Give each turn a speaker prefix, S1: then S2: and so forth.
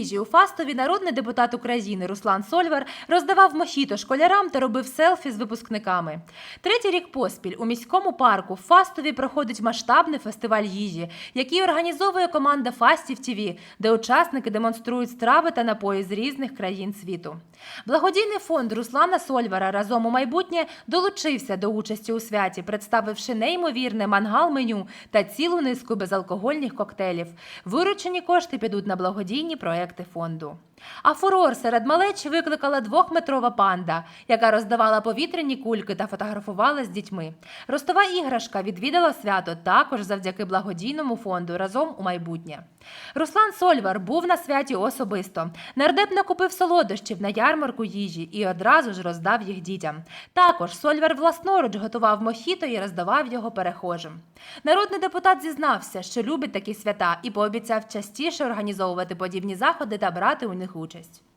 S1: їжі у Фастові народний депутат України Руслан Сольвар роздавав мохіто школярам та робив селфі з випускниками. Третій рік поспіль у міському парку в Фастові проходить масштабний фестиваль їжі, який організовує команда Фастів ТІВІ, де учасники демонструють страви та напої з різних країн світу. Благодійний фонд Руслана Сольвара разом у майбутнє долучився до участі у святі, представивши неймовірне мангал-меню та цілу низку безалкогольних коктейлів. Виручені кошти підуть на благодійні проекти фонду. А фурор серед малеч викликала двохметрова панда, яка роздавала повітряні кульки та фотографувала з дітьми. Ростова іграшка відвідала свято також завдяки благодійному фонду разом у майбутнє. Руслан Сольвар був на святі особисто. Нардеп накупив солодощів на ярмарку їжі і одразу ж роздав їх дітям. Також Сольвар власноруч готував мохіто і роздавав його перехожим. Народний депутат зізнався, що любить такі свята і пообіцяв частіше організовувати подібні заходи та брати у них участь.